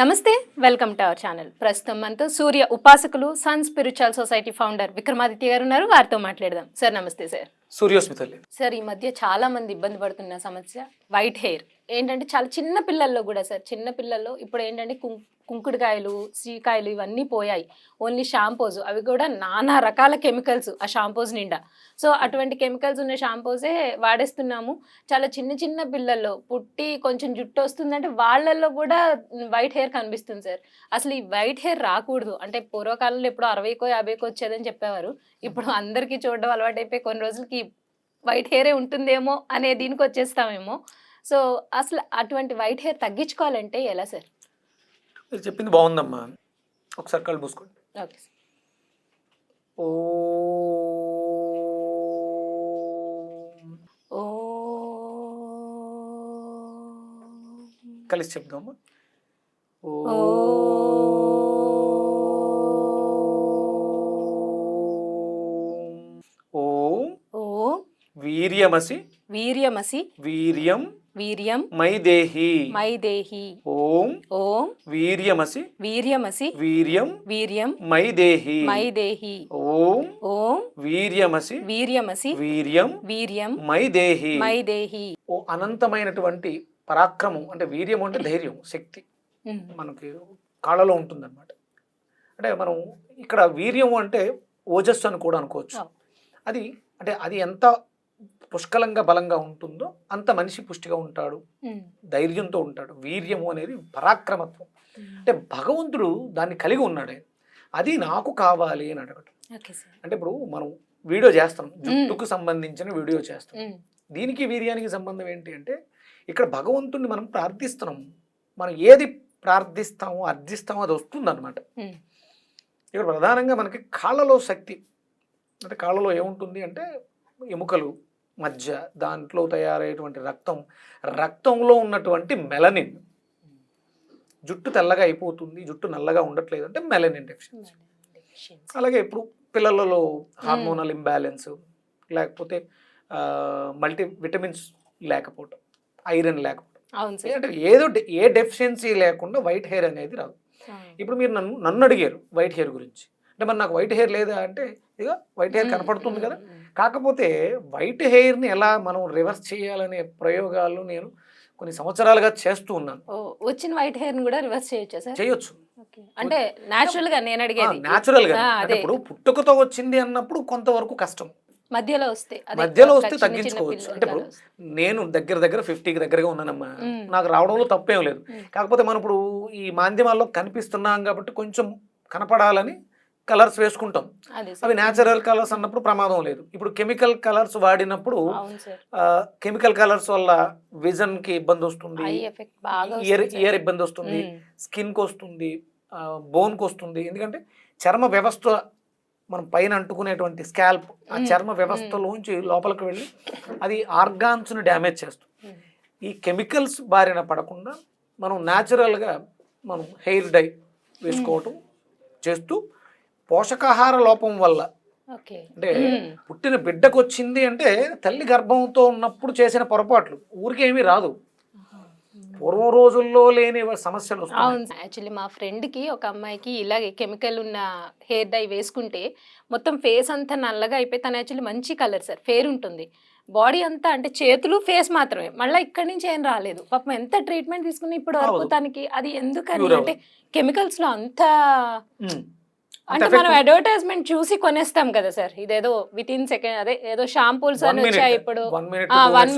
నమస్తే welcome to our channel. ప్రస్తుతం మనతో సూర్య ఉపాసకులు sun spiritual society founder Vikramaditya గారు ఉన్నారు. వారితో మాట్లాడదాం. సార్ నమస్తే సార్. సూర్యోస్మి తల్లి సార్ ఈ మధ్య చాలా మంది ఇబ్బంది పడుతున్న సమస్య వైట్ హెయిర్. ఏంటంటే చాలా చిన్న పిల్లల్లో కూడా సార్ చిన్న పిల్లల్లో ఇప్పుడు ఏంటంటే కుంకుడుకాయలు సీకాయలు ఇవన్నీ పోయాయి. ఓన్లీ షాంపూస్ అవి కూడా నానా రకాల కెమికల్స్ ఆ షాంపూస్ నిండా. సో అటువంటి కెమికల్స్ ఉన్న షాంపూసే వాడేస్తున్నాము. చాలా చిన్న చిన్న పిల్లల్లో పుట్టి కొంచెం జుట్టు వస్తుందంటే వాళ్ళల్లో కూడా వైట్ హెయిర్ కనిపిస్తుంది సార్. అసలు ఈ వైట్ హెయిర్ రాకూడదు. అంటే పూర్వకాలంలో ఎప్పుడో అరవైకో యాభైకో వచ్చేదని చెప్పేవారు. ఇప్పుడు అందరికీ చూడడం అలవాటైపోయి కొన్ని రోజులకి వైట్ హెయిరే ఉంటుందేమో అనే దీనికి వచ్చేస్తామేమో. సో అసలు అటువంటి వైట్ హెయిర్ తగ్గించుకోవాలంటే ఎలా సార్? మీరు చెప్పింది బాగుందమ్మా. ఒకసారి కళ్ళు మూసుకోండి. Okay sir. ఓ. ఓ కలిసి చెప్దామా? ఓం. వీర్యమసి? వీర్యమసి. వీర్యం. వీర్యం. మైదేహి. మైదేహి. ఓం. ఓం. వీర్యమసి. వీర్యమసి. వీర్యం. వీర్యం. మైదేహి. మైదేహి. ఓం. ఓం. వీర్యమసి. వీర్యమసి. వీర్యం. వీర్యం. మైదేహి. మైదేహి. ఓ అనంతమైనటువంటి పరాక్రమం అంటే వీర్యం అంటే ధైర్యం శక్తి. మనకి కాళ్ళలో ఉంటుందన్నమాట. అంటే మనం ఇక్కడ వీర్యం అంటే ఓజస్సు అని కూడా అనుకోవచ్చు. అది అంటే అది ఎంత పుష్కలంగా బలంగా ఉంటుందో అంత మనిషి పుష్టిగా ఉంటాడు. ధైర్యంతో ఉంటాడు. వీర్యము అనేది పరాక్రమత్వం. అంటే భగవంతుడు దాన్ని కలిగి ఉన్నాడు. అది నాకు కావాలి అని అడగటం. అంటే ఇప్పుడు మనం వీడియో చేస్తాం. జుట్టుకు సంబంధించిన వీడియో చేస్తాం. దీనికి వీర్యానికి సంబంధం ఏంటి అంటే ఇక్కడ భగవంతుడిని మనం ప్రార్థిస్తున్నాం. మనం ఏది ప్రార్థిస్తామో అర్థిస్తామో అది వస్తుందన్నమాట. ఇక్కడ ప్రధానంగా మనకి కాళ్ళలో శక్తి. అంటే కాళ్ళలో ఏముంటుంది అంటే ఎముకలు. మధ్య దాంట్లో తయారయ్యేటువంటి రక్తం రక్తంలో ఉన్నటువంటి మెలనిన్ జుట్టు తెల్లగా అయిపోతుంది జుట్టు నల్లగా ఉండట్లేదు అంటే మెలనిన్ డెఫిషియన్సీ అలాగే ఇప్పుడు పిల్లలలో హార్మోనల్ ఇంబ్యాలెన్స్ లేకపోతే మల్టీ విటమిన్స్ లేకపోవటం ఐరన్ సార్. అంటే ఏదో ఏ డెఫిషియన్సీ లేకుండా వైట్ హెయిర్ అనేది రాదు. ఇప్పుడు మీరు నన్ను నన్ను అడిగారు వైట్ హెయిర్ గురించి. అంటే మరి నాకు వైట్ హెయిర్ లేదా అంటే ఇక వైట్ హెయిర్ కనపడుతుంది కదా. కాకపోతే వైట్ హెయిర్ని ఎలా మనం రివర్స్ చేయాలనే ప్రయోగాలు నేను కొన్ని సంవత్సరాలుగా చేస్తూ ఉన్నాను వచ్చిన వైట్ హెయిర్ కూడా రివర్స్ చేయొచ్చా సార్ చేయొచ్చు. అంటే నేచురల్గా నేను అడిగేది న్యాచురల్గా. ఇప్పుడు పుట్టుకతో వచ్చింది అన్నప్పుడు కొంతవరకు కష్టం మధ్యలో వస్తే మధ్యలో వస్తే తగ్గించుకోవచ్చు అంటే ఇప్పుడు. నేను దగ్గర దగ్గర ఫిఫ్టీకి దగ్గరగా ఉన్నానమ్మా మ్మ్. నాకు రావడంలో తప్పేం లేదు. కాకపోతే మనం ఇప్పుడు ఈ మాధ్యమాల్లో కనిపిస్తున్నాం కాబట్టి కొంచెం కనపడాలని కలర్స్ వేసుకుంటాం అవి. న్యాచురల్ కలర్స్ అన్నప్పుడు ప్రమాదం లేదు ఇప్పుడు కెమికల్ కలర్స్ వాడినప్పుడు కెమికల్ కలర్స్ వల్ల విజన్కి ఇబ్బంది వస్తుంది ఇయర్. ఇయర్ ఇబ్బంది వస్తుంది. స్కిన్కి వస్తుంది బోన్కి వస్తుంది ఎందుకంటే చర్మ వ్యవస్థ మనం పైన అంటుకునేటువంటి స్కాల్ప్ ఆ. చర్మ వ్యవస్థలోంచి లోపలికి వెళ్ళి అది ఆర్గాన్స్ని డ్యామేజ్ చేస్తుంది. ఈ కెమికల్స్ బారిన పడకుండా మనం న్యాచురల్గా మనం హెయిర్ డై వేసుకోవటం చేస్తూ పోషకాహార లోపం వల్ల. ఓకే. అంటే. పుట్టిన బిడ్డకు వచ్చింది అంటే తల్లి గర్భంతో ఉన్నప్పుడు చేసిన పొరపాట్లు. ఊరికేమీ రాదు. పూర్వం రోజుల్లో లేని సమస్యలు అవును. యాక్చువల్లీ మా ఫ్రెండ్కి ఒక అమ్మాయికి ఇలాగే కెమికల్ ఉన్న హెయిర్ డై వేసుకుంటే మొత్తం ఫేస్ అంతా నల్లగా అయిపోయి తను యాక్చువల్లీ మంచి కలర్ సార్ ఫేర్ ఉంటుంది. బాడీ అంతా అంటే చేతులు ఫేస్ మాత్రమే. మళ్ళీ ఇక్కడి నుంచి ఏం రాలేదు. పాపం ఎంత ట్రీట్మెంట్ తీసుకుని ఇప్పుడు వరకు. తనకి అది ఎందుకని అంటే కెమికల్స్లో అంత. అంటే మనం అడ్వర్టైజ్మెంట్ చూసి కొనేస్తాం కదా సార్. ఇదేదో విత్ ఇన్ సెకండ్ అదే ఏదో షాంపూల్స్ అని వచ్చాయి ఇప్పుడు.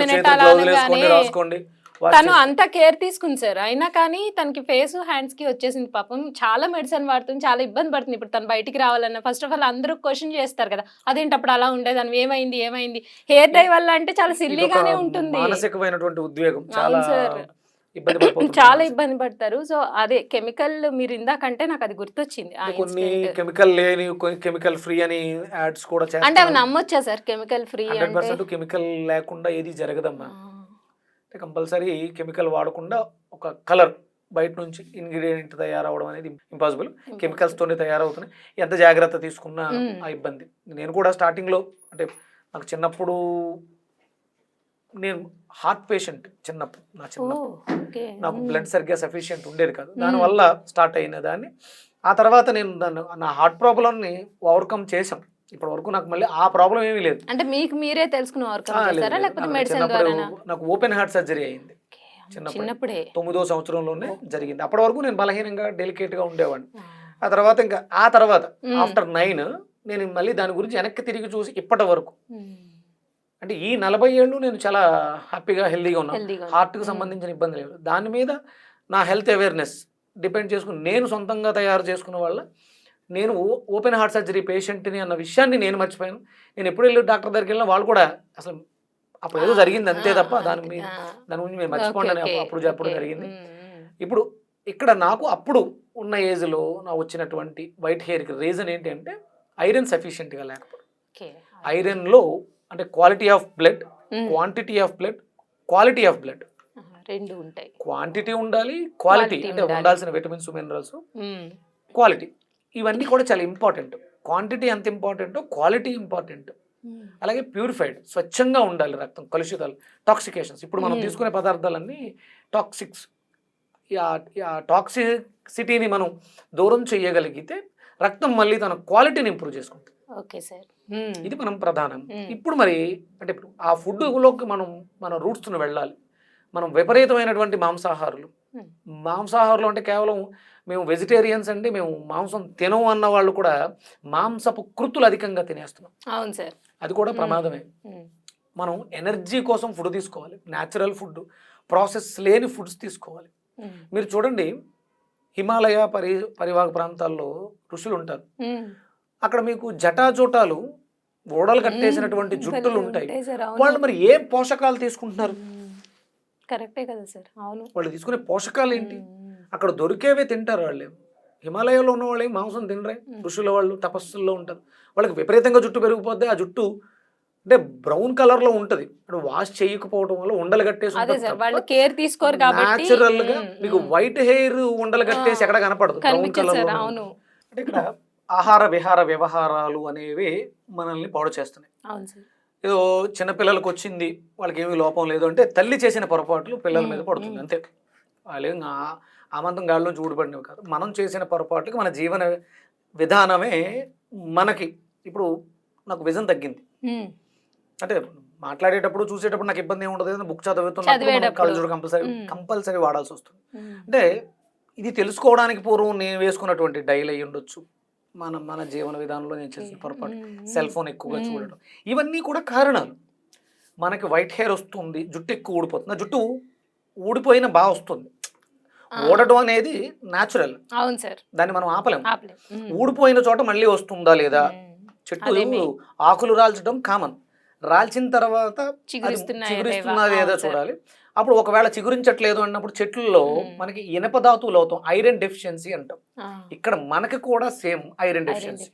Minute చేతులు అలా రాసుకోండి. వాష్ తను అంత కేర్ తీసుకుంది సార్. అయినా కానీ తనకి ఫేస్ హ్యాండ్స్కి వచ్చేసింది పాపం. చాలా మెడిసిన్ వాడుతుంది చాలా ఇబ్బంది పడుతుంది. ఇప్పుడు తను బయటికి రావాలన్నా ఫస్ట్ ఆఫ్ ఆల్ అందరూ క్వశ్చన్ చేస్తారు కదా. అదేంటి అప్పుడు అలా ఉండేది అని ఏమైంది? ఏమైంది హెయిర్ డై వల్ల అంటే చాలా సిల్లీగానే ఉంటుంది. మానసికమైనటువంటి ఉద్వేగం. చాలా. ఇబ్బంది చాలా ఇబ్బంది పడతారు. సో అదే కెమికల్ మీరు ఇందాకంటే నాకు అది గుర్తొచ్చింది కొన్ని. కెమికల్ లేని కొన్ని కెమికల్ ఫ్రీ అని యాడ్స్ కూడా అంటే అవి నమ్మొచ్చా sir? Chemical free hundred chemical లేకుండా ఏది జరగదమ్మా. అంటే కంపల్సరీ కెమికల్ వాడకుండా ఒక కలర్ బయట నుంచి ఇంగ్రీడియంట్ తయారవడం అనేది ఇంపాసిబుల్. కెమికల్స్ తోనే తయారవుతున్నాయి. ఎంత జాగ్రత్త తీసుకున్నా. ఆ ఇబ్బంది. నేను కూడా స్టార్టింగ్లో అంటే నాకు చిన్నప్పుడు నేను హార్ట్ పేషెంట్ చిన్నప్పుడు నా చిన్నప్పుడు. నాకు బ్లడ్ సరిగ్గా సఫిషియెంట్ ఉండేది కాదు. దానివల్ల స్టార్ట్ అయిన దాన్ని. ఆ తర్వాత నేను దాన్ని నా హార్ట్ ప్రాబ్లమ్ని ఓవర్కమ్ చేశాం ఇప్పటి వరకు నాకు మళ్ళీ ఆ ప్రాబ్లం ఏమీ లేదు. అంటే మీకు మీరే తెలుసుకుని ఆ, ఓవర్కమ్ లేదు, చేస్తారా లేదు. లేకపోతే నాకు ఓపెన్ హార్ట్ సర్జరీ అయింది. చిన్నప్పుడు. తొమ్మిదో సంవత్సరంలోనే జరిగింది. అప్పటి వరకు నేను బలహీనంగా డెలికేట్గా ఉండేవాడిని. ఆ. తర్వాత ఇంకా ఆ తర్వాత. ఆఫ్టర్ నైన్ నేను మళ్ళీ దాని గురించి వెనక్కి తిరిగి చూసి ఇప్పటి వరకు. అంటే ఈ నలభై ఏళ్ళు నేను చాలా హ్యాపీగా హెల్దీగా ఉన్నాను. హార్ట్కి. సంబంధించిన ఇబ్బంది లేదు దాని మీద నా హెల్త్ అవేర్నెస్ డిపెండ్ చేసుకుని నేను సొంతంగా తయారు చేసుకున్న వల్ల నేను ఓపెన్ హార్ట్ సర్జరీ పేషెంట్ని అన్న విషయాన్ని నేను మర్చిపోయాను నేను ఎప్పుడు వెళ్ళి డాక్టర్ దగ్గరికి వెళ్ళినా వాళ్ళు కూడా అసలు అప్పుడు ఏదో జరిగింది అంతే తప్ప దాని. మీద. దాని గురించి మేము మర్చిపోండి అప్పుడు ఓకే. జరిగింది. ఇప్పుడు ఇక్కడ నాకు అప్పుడు ఉన్న ఏజ్లో నా వచ్చినటువంటి వైట్ హెయిర్కి రీజన్ ఏంటి అంటే ఐరన్ సఫిషియెంట్గా లేకపోవడం. ఐరన్లో అంటే quality of blood. Quantity of blood quality of blood రెండు ఉంటాయి క్వాంటిటీ ఉండాలి క్వాలిటీ అంటే ఉండాలి. ఉండాల్సిన విటమిన్స్ మినరల్స్. క్వాలిటీ ఇవన్నీ కూడా చాలా ఇంపార్టెంట్ క్వాంటిటీ ఎంత ఇంపార్టెంటో క్వాలిటీ ఇంపార్టెంట్. అలాగే ప్యూరిఫైడ్ స్వచ్ఛంగా ఉండాలి రక్తం కలుషితాలు టాక్సికేషన్స్ ఇప్పుడు మనం. తీసుకునే పదార్థాలన్నీ టాక్సిక్స్ టాక్సిసిటీని మనం దూరం చేయగలిగితే రక్తం మళ్ళీ తన క్వాలిటీని ఇంప్రూవ్ చేసుకుంటుంది ఓకే సార్. ఇది మనం ప్రధానం. ఇప్పుడు మరి అంటే ఇప్పుడు ఆ ఫుడ్లోకి మనం మన రూట్స్ను వెళ్ళాలి మనం విపరీతమైనటువంటి మాంసాహారులు. మాంసాహారులు అంటే కేవలం మేము వెజిటేరియన్స్ అంటే మేము మాంసం తినం అన్న వాళ్ళు కూడా మాంసపు కృతులు అధికంగా తినేస్తున్నాం అవును సార్ అది కూడా. ప్రమాదమే. మనం ఎనర్జీ కోసం ఫుడ్ తీసుకోవాలి న్యాచురల్ ఫుడ్ ప్రాసెస్ లేని ఫుడ్స్ తీసుకోవాలి. మీరు చూడండి హిమాలయ పరి పరివాహక ప్రాంతాల్లో ఋషులు ఉంటారు. అక్కడ మీకు జటాజోటాలు ఓడలు కట్టేసినటువంటి. జుట్టులు ఉంటాయి. వాళ్ళు మరి ఏ పోషకాలు తీసుకుంటున్నారు. కరెక్టే కదా సార్ అవును వాళ్ళు తీసుకునే పోషకాలు ఏంటి. అక్కడ దొరికేవే తింటారు వాళ్ళు హిమాలయాలో ఉన్న వాళ్ళు మాంసం తినరే. ఋషుల వాళ్ళు తపస్సుల్లో ఉంటారు వాళ్ళకి విపరీతంగా జుట్టు పెరిగిపోద్ది ఆ జుట్టు అంటే బ్రౌన్ కలర్లో ఉంటది అంటే వాష్ చేయకపోవడం వల్ల ఉండలు కట్టేసి న్యాచురల్గా. మీకు. వైట్ హెయిర్ ఉండలు కట్టేసి ఎక్కడ కనపడదు బ్రౌన్ కలర్లో అంటే ఇక్కడ ఆహార విహార వ్యవహారాలు అనేవి మనల్ని పాడు చేస్తున్నాయి ఏదో చిన్న పిల్లలకు వచ్చింది వాళ్ళకి ఏమీ లోపం లేదు అంటే తల్లి చేసిన పొరపాట్లు పిల్లల మీద పడుతుంది. అంతే వాళ్ళు ఆమంతం గాల్లో ఊడిపడినవి కాదు మనం చేసిన పొరపాట్లకి మన జీవన విధానమే మనకి ఇప్పుడు నాకు విజన్ తగ్గింది. అంటే మాట్లాడేటప్పుడు చూసేటప్పుడు నాకు ఇబ్బంది ఏమి ఉండదు బుక్ చదువుతున్నప్పుడు చదివేటప్పుడు. కళ్ళజోడు కంపల్సరీ. కంపల్సరీ వాడాల్సి వస్తుంది. అంటే ఇది తెలుసుకోవడానికి పూర్వం నేను వేసుకున్నటువంటి డైల్ అయ్యి ఉండొచ్చు మన మన జీవన విధానంలో నేను చేసిన పొరపాటు. సెల్ ఫోన్ ఎక్కువగా. చూడడం ఇవన్నీ కూడా కారణాలు మనకి వైట్ హెయిర్ వస్తుంది జుట్టు ఎక్కువ ఊడిపోతుంది జుట్టు ఊడిపోయిన బాగా వస్తుంది ఊడటం అనేది న్యాచురల్ అవును సార్ దాన్ని మనం ఆపలేం. ఊడిపోయిన చోట మళ్ళీ వస్తుందా లేదా. చెట్టు? ఆకులు రాల్చడం కామన్ రాల్చిన తర్వాత లేవా? లేదా. చూడాలి అప్పుడు ఒకవేళ చిగురించట్లేదు అన్నప్పుడు చెట్లలో. మనకి ఇనప ధాతువులు అవుతాం ఐరన్ డెఫిషియన్సీ అంటాం ఇక్కడ మనకి కూడా సేమ్ ఐరన్ డెఫిషియన్సీ.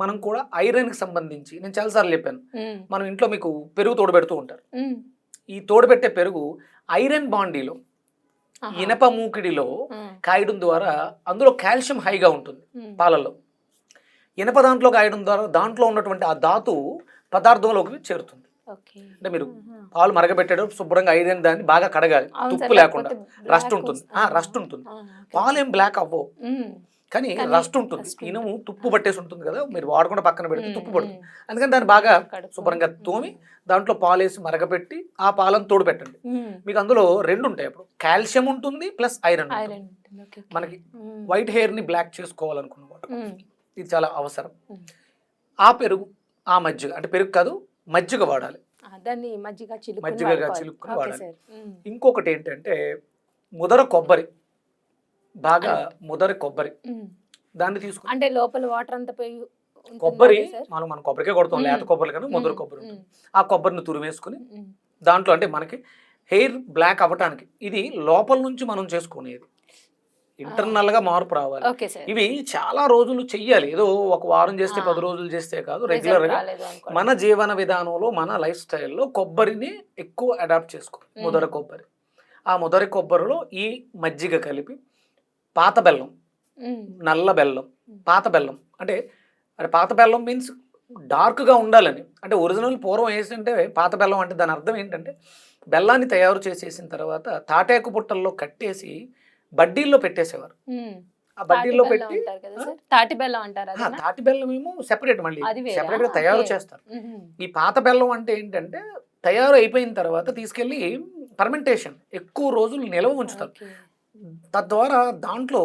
మనం కూడా ఐరన్కి సంబంధించి నేను చాలాసార్లు చెప్పాను. మనం ఇంట్లో మీకు పెరుగు తోడుపెడుతూ ఉంటారు. ఈ తోడుపెట్టే పెరుగు ఐరన్ బాండీలో. ఇనప మూకిడిలో. కాయడం ద్వారా అందులో కాల్షియం హైగా ఉంటుంది. పాలల్లో ఇనప దాంట్లో కాయడం ద్వారా దాంట్లో ఉన్నటువంటి ఆ ధాతువు పదార్థంలోకి చేరుతుంది అంటే మీరు. పాలు మరగబెట్టేటప్పుడు శుభ్రంగా ఐరన్ దాన్ని బాగా కడగాలి తుప్పు లేకుండా రస్ట్ ఉంటుంది రస్ట్ ఉంటుంది. పాలు ఏం బ్లాక్ అవ్వవు. కానీ రస్ట్ ఉంటుంది. ఇనుము తుప్పు పట్టేసి ఉంటుంది కదా మీరు వాడకుండా పక్కన పెడితే తుప్పు. పడుతుంది అందుకని దాన్ని బాగా. శుభ్రంగా తోమి దాంట్లో పాలేసి మరగపెట్టి ఆ పాలను తోడు పెట్టండి. మీకు అందులో రెండు ఉంటాయి అప్పుడు కాల్షియం ఉంటుంది ప్లస్ ఐరన్. మనకి. వైట్ హెయిర్ని బ్లాక్ చేసుకోవాలనుకున్న. ఇది చాలా అవసరం. ఆ పెరుగు ఆ మజ్జిగ అంటే పెరుగు కాదు మజ్జిగ వాడాలి దాన్ని మజ్జిగ మజ్జిగగా. చిలుక్కుని వాడాలి. ఇంకొకటి ఏంటంటే ముదర కొబ్బరి బాగా ముదర కొబ్బరి. దాన్ని తీసుకుని అంటే లోపల వాటర్ అంతా పోయి కొబ్బరి? మనం మన కొబ్బరికే కొడతాం. లేత కొబ్బరి కన్నా ముదర. కొబ్బరి ఉంటుంది. ఆ కొబ్బరిని తురిమేసుకుని మ్మ్. దాంట్లో అంటే మనకి హెయిర్ బ్లాక్ అవ్వటానికి ఇది లోపల నుంచి మనం చేసుకునేది ఇంటర్నల్గా మార్పు రావాలి. ఇవి చాలా రోజులు చెయ్యాలి. ఏదో ఒక వారం చేస్తే. పది రోజులు చేస్తే కాదు రెగ్యులర్గా మన జీవన విధానంలో మన లైఫ్ స్టైల్లో కొబ్బరిని ఎక్కువ అడాప్ట్ చేసుకో. ముదర కొబ్బరి. ఆ ముదర కొబ్బరిలో ఈ మజ్జిగ కలిపి పాత బెల్లం నల్ల బెల్లం పాత బెల్లం. అంటే అంటే పాత బెల్లం మీన్స్ డార్క్గా ఉండాలని. అంటే ఒరిజినల్ పూర్వం వేసింటే పాత బెల్లం అంటే దాని అర్థం ఏంటంటే బెల్లాన్ని తయారు చేసేసిన తర్వాత తాటాకు పుట్టల్లో కట్టేసి బడ్డీల్లో పెట్టేసేవారు ఆ బడ్డీల్లో పెట్టి తాటి బెల్లం అంటారు? తాటి బెల్లం ఏమో సెపరేట్ మళ్ళీ? సెపరేట్గా తయారు. చేస్తారు. ఈ పాత బెల్లం అంటే ఏంటంటే తయారు అయిపోయిన తర్వాత తీసుకెళ్ళి పర్మెంటేషన్ ఎక్కువ రోజులు నిల్వ ఉంచుతారు. తద్వారా దాంట్లో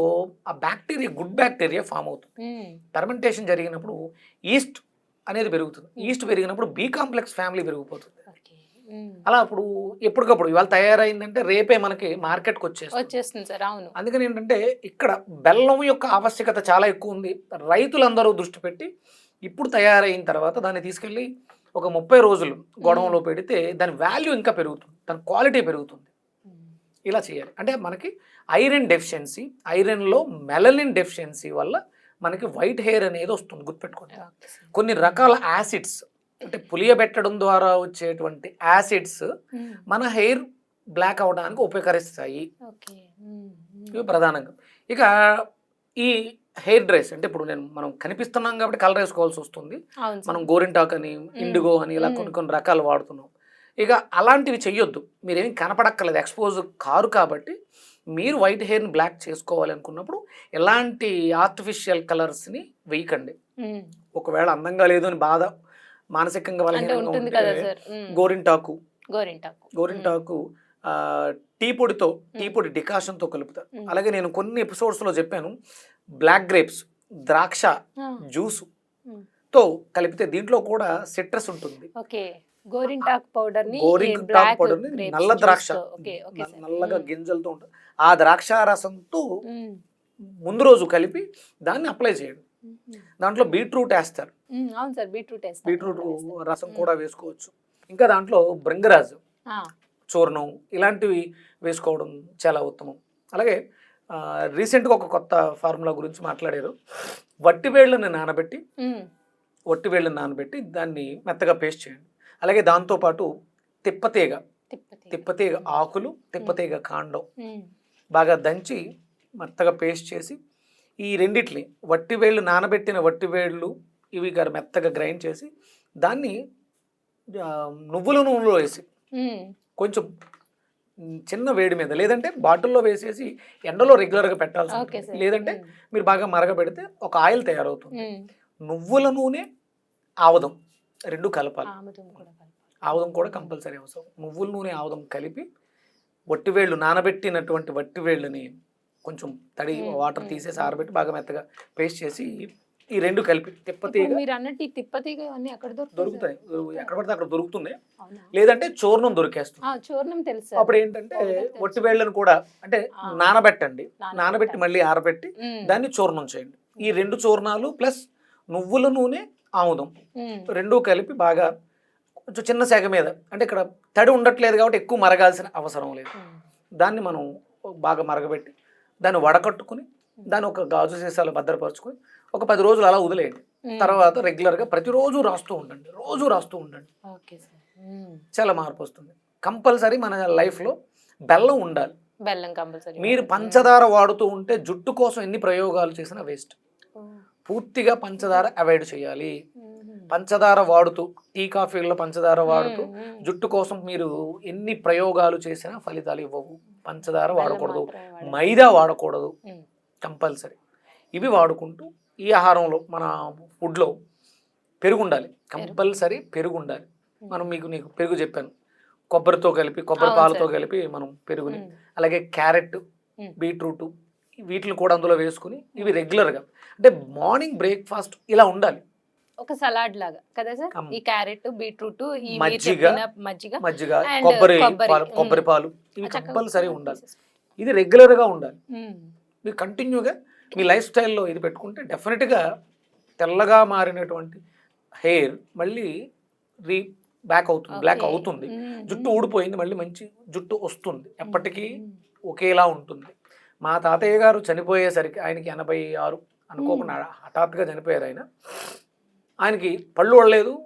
ఆ బ్యాక్టీరియా గుడ్ బ్యాక్టీరియా ఫామ్ అవుతుంది మ్మ్. ఫెర్మెంటేషన్ జరిగినప్పుడు ఈస్ట్ అనేది పెరుగుతుంది ఈస్ట్ పెరిగినప్పుడు బి కాంప్లెక్స్ ఫ్యామిలీ పెరిగిపోతుంది. అలా అప్పుడు ఎప్పటికప్పుడు ఇవాళ తయారైందంటే రేపే మనకి మార్కెట్కి వచ్చేస్తుంది వచ్చేస్తుంది సార్ అవును. అందుకని ఏంటంటే ఇక్కడ బెల్లం యొక్క ఆవశ్యకత చాలా ఎక్కువ ఉంది. రైతులందరూ దృష్టి పెట్టి ఇప్పుడు తయారైన తర్వాత దాన్ని తీసుకెళ్ళి ఒక ముప్పై రోజులు గొడవలో పెడితే దాని వాల్యూ ఇంకా పెరుగుతుంది. దాని క్వాలిటీ పెరుగుతుంది. ఇలా చేయాలి. అంటే మనకి ఐరన్ డెఫిషియన్సీ ఐరన్లో మెలనిన్ డెఫిషియన్సీ వల్ల మనకి వైట్ హెయిర్ అనేది వస్తుంది గుర్తుపెట్టుకోండి. కొన్ని రకాల యాసిడ్స్ అంటే పులియబెట్టడం ద్వారా వచ్చేటువంటి యాసిడ్స్. మన హెయిర్ బ్లాక్ అవడానికి ఉపకరిస్తాయి. ఇవి ప్రధానంగా ఇక ఈ హెయిర్ డ్రెస్ అంటే ఇప్పుడు నేను మనం కనిపిస్తున్నాం కాబట్టి కలర్ వేసుకోవాల్సి వస్తుంది. మనం గోరింటాక్ అని ఇండిగో అని ఇలా. కొన్ని కొన్ని రకాలు వాడుతున్నాం ఇక అలాంటివి చెయ్యొద్దు మీరేమి కనపడక్కర్లేదు ఎక్స్పోజ్ కారు కాబట్టి మీరు వైట్ హెయిర్ని బ్లాక్ చేసుకోవాలి అనుకున్నప్పుడు ఎలాంటి ఆర్టిఫిషియల్ కలర్స్ని వేయకండి. ఒకవేళ అందంగా లేదు అని బాధ మానసికంగా బలహీనంగా ఉంటే. గోరింటాకు గోరింటాకు టీ పొడితో టీ పొడి డికాషన్తో కలుపుతారు. అలాగే నేను కొన్ని ఎపిసోడ్స్లో చెప్పాను బ్లాక్ గ్రేప్స్ ద్రాక్ష. జ్యూస్. తో కలిపితే దీంట్లో కూడా సిట్రస్ ఉంటుంది గోరింటాకు పౌడర్ని గోరింటాకు పౌడర్ నల్ల ద్రాక్ష. నల్లగా. గింజలతో ఉంటుంది ఆ ద్రాక్ష రసంతో. ముందు రోజు కలిపి దాన్ని అప్లై చేయండి. దాంట్లో బీట్రూట్ వేస్తారు. అవును సార్ బీట్రూట్. బీట్రూట్. రసం. కూడా వేసుకోవచ్చు ఇంకా దాంట్లో బృంగరాజు ఆ. చూర్ణం ఇలాంటివి వేసుకోవడం చాలా ఉత్తమం అలాగే రీసెంట్గా ఒక కొత్త ఫార్ములా గురించి మాట్లాడారు వట్టివేళ్ళని నానబెట్టి మ్మ్. వట్టివేళ్ళని నానబెట్టి దాన్ని మెత్తగా పేస్ట్ చేయండి అలాగే దాంతోపాటు తిప్పతీగ తిప్పతి. తిప్పతీగ ఆకులు తిప్పతీగ కాండం. బాగా దంచి మెత్తగా పేస్ట్ చేసి ఈ రెండిట్ని వట్టివేళ్ళు నానబెట్టిన వట్టివేళ్ళు ఇవి గారు మెత్తగా గ్రైండ్ చేసి దాన్ని నువ్వుల నూనెలో వేసి. కొంచెం చిన్న వేడి మీద లేదంటే బాటిల్లో వేసేసి ఎండలో రెగ్యులర్గా పెట్టాల్సి. లేదంటే. మీరు బాగా మరగబెడితే ఒక ఆయిల్ తయారవుతుంది. నువ్వుల నూనె ఆవదం రెండు కలపాలి. ఆవదం కూడా కంపల్సరీ అవసరం నువ్వుల నూనె ఆవదం కలిపి వట్టివేళ్ళు నానబెట్టినటువంటి వట్టివేళ్ళని కొంచెం తడి. వాటర్. తీసేసి ఆరబెట్టి బాగా మెత్తగా పేస్ట్ చేసి ఈ రెండు కలిపి తిప్పతీగ మీరు అన్నట్టు తిప్పతీగ అన్ని అక్కడ దొరుకుతాయి ఎక్కడ పడితే అక్కడ దొరుకుతుంది? లేదంటే చూర్ణం దొరికేస్తుంది చూర్ణం తెలుసు. అప్పుడు ఏంటంటే. ఒట్టి వేళ్ళను కూడా అంటే. నానబెట్టండి. నానబెట్టి మళ్ళీ ఆరబెట్టి. దాన్ని చూర్ణం చేయండి ఈ రెండు చూర్ణాలు ప్లస్ నువ్వుల నూనె ఆముదం. రెండూ కలిపి బాగా కొంచెం చిన్న సెగ మీద అంటే ఇక్కడ తడి ఉండట్లేదు కాబట్టి ఎక్కువ మరగాల్సిన అవసరం లేదు. దాన్ని మనం బాగా మరగబెట్టి దాన్ని వడకట్టుకుని దాన్ని ఒక గాజు సీసాలో భద్రపరుచుకొని ఒక పది రోజులు అలా వదిలేయండి. మ్మ్. తర్వాత రెగ్యులర్గా ప్రతిరోజు రాస్తూ ఉండండి. రోజు రాస్తూ ఉండండి. మ్మ్. చాలా మార్పు వస్తుంది. కంపల్సరీ మన లైఫ్లో బెల్లం ఉండాలి. బెల్లం కంపల్సరీ. మీరు పంచదార వాడుతూ ఉంటే జుట్టు కోసం ఎన్ని ప్రయోగాలు చేసినా వేస్ట్. పూర్తిగా పంచదార అవాయిడ్ చేయాలి. పంచదార వాడుతూ టీ కాఫీల్లో పంచదార వాడుతూ జుట్టు కోసం మీరు ఎన్ని ప్రయోగాలు చేసినా ఫలితాలు ఇవ్వవు. పంచదార వాడకూడదు. మైదా వాడకూడదు. కంపల్సరీ. ఇవి వాడుకుంటూ ఈ ఆహారంలో మన ఫుడ్లో పెరుగు. ఉండాలి కంపల్సరీ పెరుగు ఉండాలి మనం మీకు నీకు పెరుగు చెప్పాను. కొబ్బరితో కలిపి కొబ్బరి పాలతో. కలిపి మనం పెరుగుని అలాగే క్యారెట్. బీట్రూట్ వీటిని కూడా అందులో వేసుకుని ఇవి రెగ్యులర్గా అంటే మార్నింగ్ బ్రేక్ఫాస్ట్ ఇలా ఉండాలి. ఒక సలాడ్ లాగా కదా సార్. ఈ క్యారెట్ బీట్రూట్ ఈ మజ్జిగ, మజ్జిగ మజ్జిగ కొబ్బరి కొబ్బరి, పాలు ఇవి కంపల్సరీ ఉండాలి. ఇది రెగ్యులర్గా ఉండాలి. మీరు కంటిన్యూగా మీ లైఫ్ స్టైల్లో ఇది పెట్టుకుంటే డెఫినెట్గా తెల్లగా మారినటువంటి హెయిర్ మళ్ళీ రీ బ్లాక్ అవుతుంది బ్లాక్. అవుతుంది. జుట్టు ఊడిపోయింది మళ్ళీ మంచి జుట్టు వస్తుంది. ఎప్పటికీ ఒకేలా ఉంటుంది. మా తాతయ్య గారు చనిపోయేసరికి ఆయనకి ఎనభై ఆరు అనుకోకుండా హఠాత్తుగా చనిపోయారు ఆయన. ఆయనకి పళ్ళు పడలేదు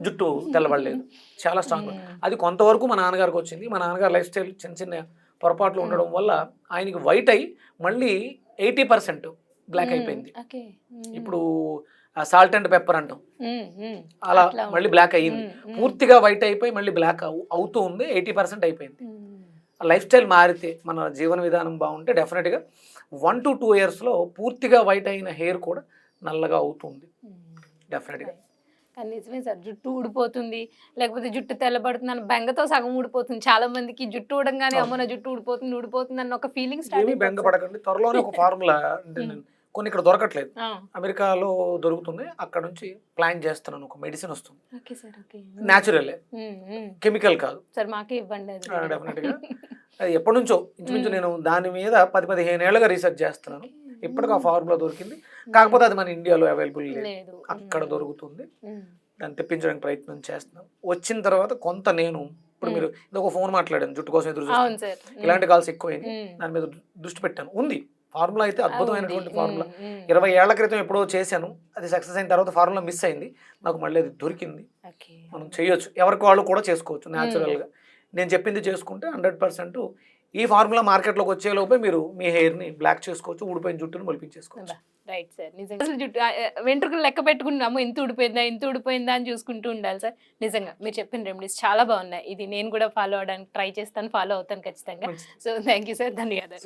జుట్టు తెల్లబడలేదు. చాలా స్ట్రాంగ్. అది కొంతవరకు మా నాన్నగారికి వచ్చింది. మా నాన్నగారు లైఫ్ స్టైల్ చిన్న చిన్న పొరపాట్లు ఉండడం వల్ల ఆయనకి వైట్ అయి మళ్ళీ ఎయిటీ పర్సెంట్ బ్లాక్ అయిపోయింది. ఇప్పుడు సాల్ట్ అండ్ పెప్పర్ అంటాం. అలా మళ్ళీ బ్లాక్ అయ్యింది. పూర్తిగా వైట్ అయిపోయి మళ్ళీ బ్లాక్ అవుతూ ఉంది ఎయిటీ పర్సెంట్ అయిపోయింది. లైఫ్ స్టైల్ మారితే మన జీవన విధానం బాగుంటే డెఫినెట్గా వన్ టు టూ ఇయర్స్లో పూర్తిగా వైట్ అయిన హెయిర్ కూడా నల్లగా అవుతుంది. డెఫినెట్గా కానీ నిజమే సార్ జుట్టు ఊడిపోతుంది. లేకపోతే జుట్టు తెల్లబడుతుంది అని బెంగతో సగం ఊడిపోతుంది. చాలా మందికి జుట్టు ఊడంగానే. అమ్మో నా జుట్టు ఊడిపోతుంది ఊడిపోతుంది అన్న ఒక ఫీలింగ్ ఏమీ బెంగ పడకండి త్వరలోనే ఒక ఫార్ములా కొన్ని ఇక్కడ దొరకట్లేదు. అమెరికాలో దొరుకుతుంది. అక్కడ నుంచి ప్లాన్ చేస్తున్నాను. ఒక మెడిసిన్ వస్తుంది. Okay sir okay. Natural chemical కాదు. సార్ మాకే ఇవ్వండి డెఫినెట్గా ఎప్పటి నుంచో ఇంచుమించు నేను దాని మీద పది పదిహేను ఏళ్ళుగా రీసెర్చ్ చేస్తున్నాను. ఇప్పటికి ఆ ఫార్ములా దొరికింది. కాకపోతే అది మన ఇండియాలో అవైలబుల్ లేదు. అక్కడ దొరుకుతుంది. దాన్ని తెప్పించడానికి ప్రయత్నం చేస్తున్నాం. వచ్చిన తర్వాత కొంత నేను ఇప్పుడు మీరు ఇది ఒక ఫోన్ మాట్లాడాను జుట్టు కోసం ఎదురు ఇలాంటి కాల్స్ ఎక్కువైంది. దాని మీద దృష్టి పెట్టాను. ఉంది. ఫార్ములా అయితే అద్భుతమైనటువంటి. ఫార్ములా. ఇరవై ఏళ్ళ క్రితం ఎప్పుడో చేశాను. అది సక్సెస్ అయిన తర్వాత ఫార్ములా మిస్ అయింది. నాకు మళ్ళీ అది దొరికింది. మనం చేయొచ్చు. ఎవరికి వాళ్ళు కూడా చేసుకోవచ్చు న్యాచురల్గా నేను చెప్పింది చేసుకుంటే హండ్రెడ్ పర్సెంట్ ఈ ఫార్ములా మార్కెట్లోకి వచ్చే లోపే మీరు మీ హెయిర్ని బ్లాక్ చేసుకోవచ్చు ఊడిపోయిన జుట్టును మొలిపించేసుకోవచ్చు. రైట్ సార్ నిజంగా. అసలు జుట్టు వెంట్రుకలు లెక్క పెట్టుకుంటున్నాము ఇంత ఊడిపోయిందా ఇంత ఊడిపోయిందా అని చూసుకుంటూ ఉండాలి సార్ నిజంగా మీరు చెప్పిన రెమెడీస్ చాలా బాగున్నాయి. ఇది నేను కూడా ఫాలో అవడానికి ట్రై చేస్తాను ఫాలో అవుతాను ఖచ్చితంగా. సో థ్యాంక్ యూ సార్ ధన్యవాదాలు.